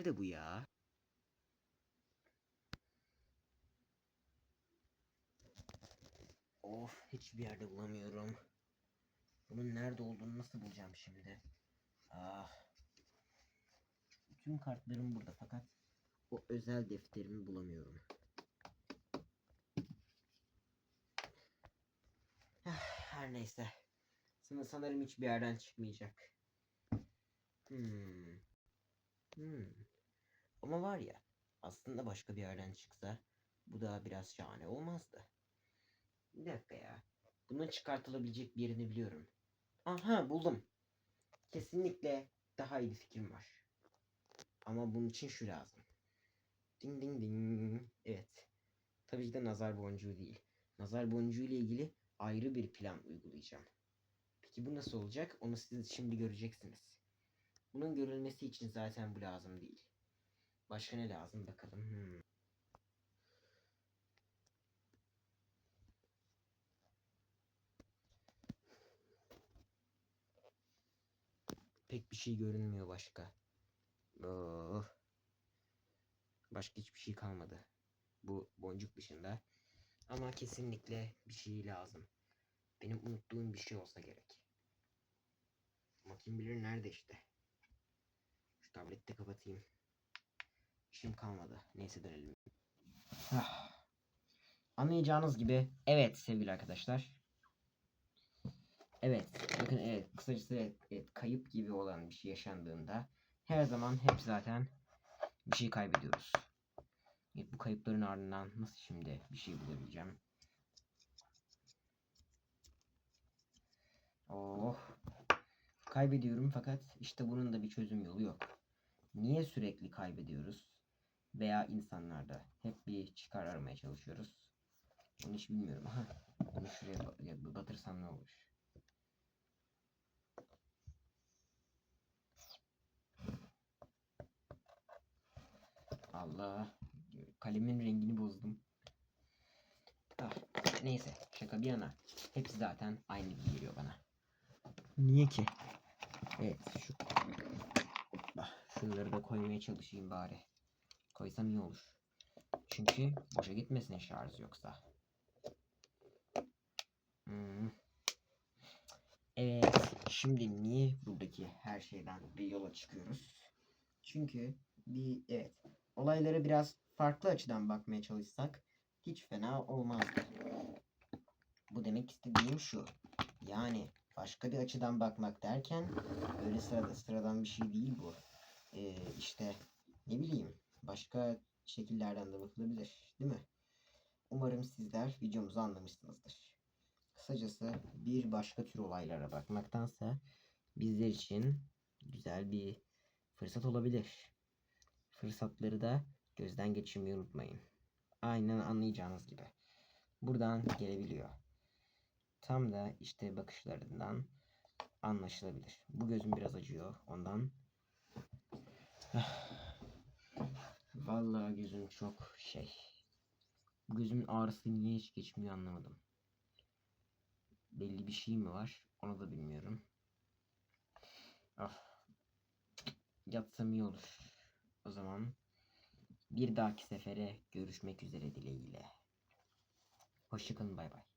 Nerede bu ya? Of hiçbir yerde bulamıyorum. Bunun nerede olduğunu nasıl bulacağım şimdi? Ah. Tüm kartlarım burada fakat o özel defterimi bulamıyorum. Ah, Her neyse. Sana sanırım hiçbir yerden çıkmayacak. Hmm. Hmm. Ama var ya aslında başka bir yerden çıksa bu da biraz şahane olmazdı. Bir dakika ya. Bunun çıkartılabilecek bir yerini biliyorum. Aha buldum. Kesinlikle daha iyi bir fikrim var. Ama bunun için şu lazım. Ding ding ding. Evet. Tabii ki de nazar boncuğu değil. Nazar boncuğu ile ilgili ayrı bir plan uygulayacağım. Peki bu nasıl olacak? Onu siz şimdi göreceksiniz. Bunun görülmesi için zaten bu lazım değil. Başka ne lazım bakalım. Hmm. Pek bir şey görünmüyor başka. Oh. Başka hiçbir şey kalmadı. Bu boncuk dışında. Ama kesinlikle bir şey lazım. Benim unuttuğum bir şey olsa gerek. Ama kim bilir nerede işte. Şu tableti de kapatayım. İşim kalmadı. Neyse dönelim. Ah. Anlayacağınız gibi evet sevgili arkadaşlar. Evet, bakın evet kısacası evet, evet, kayıp gibi olan bir şey yaşandığında her zaman hep zaten bir şey kaybediyoruz. Evet, bu kayıpların ardından nasıl şimdi bir şey bulabileceğim? Oh. Kaybediyorum fakat işte bunun da bir çözüm yolu yok. Niye sürekli kaybediyoruz? Veya insanlarda hep bir çıkar aramaya çalışıyoruz. Bunu hiç bilmiyorum. Aha, bunu şuraya ba- batırsam ne olur? Allah. Kalemin rengini bozdum. Ah, neyse şaka bir yana. Hepsi zaten aynı gibi geliyor bana. Niye ki? Evet şu Ah, şunları da koymaya çalışayım bari. Koysam iyi olur. Çünkü boşa gitmesin şarj yoksa. Hmm. Evet, şimdi niye buradaki her şeyden bir yola çıkıyoruz? Çünkü bir evet olaylara biraz farklı açıdan bakmaya çalışsak hiç fena olmazdı. Bu demek istediğim şu. Yani başka bir açıdan bakmak derken öyle sırada sıradan bir şey değil bu. Ee, işte ne bileyim başka şekillerden de bakılabilir değil mi? Umarım sizler videomuzu anlamışsınızdır. Kısacası bir başka tür olaylara bakmaktansa bizler için güzel bir fırsat olabilir. Fırsatları da gözden geçirmeyi unutmayın. Aynen anlayacağınız gibi. Buradan gelebiliyor. Tam da işte bakışlarından anlaşılabilir. Bu gözüm biraz acıyor ondan. Vallahi gözüm çok şey. Gözümün ağrısı niye hiç geçmiyor anlamadım. Belli bir şey mi var? Onu da bilmiyorum. Ah. Yatsam iyi olur. O zaman bir dahaki sefere görüşmek üzere dileğiyle. Hoşçakalın bay bay.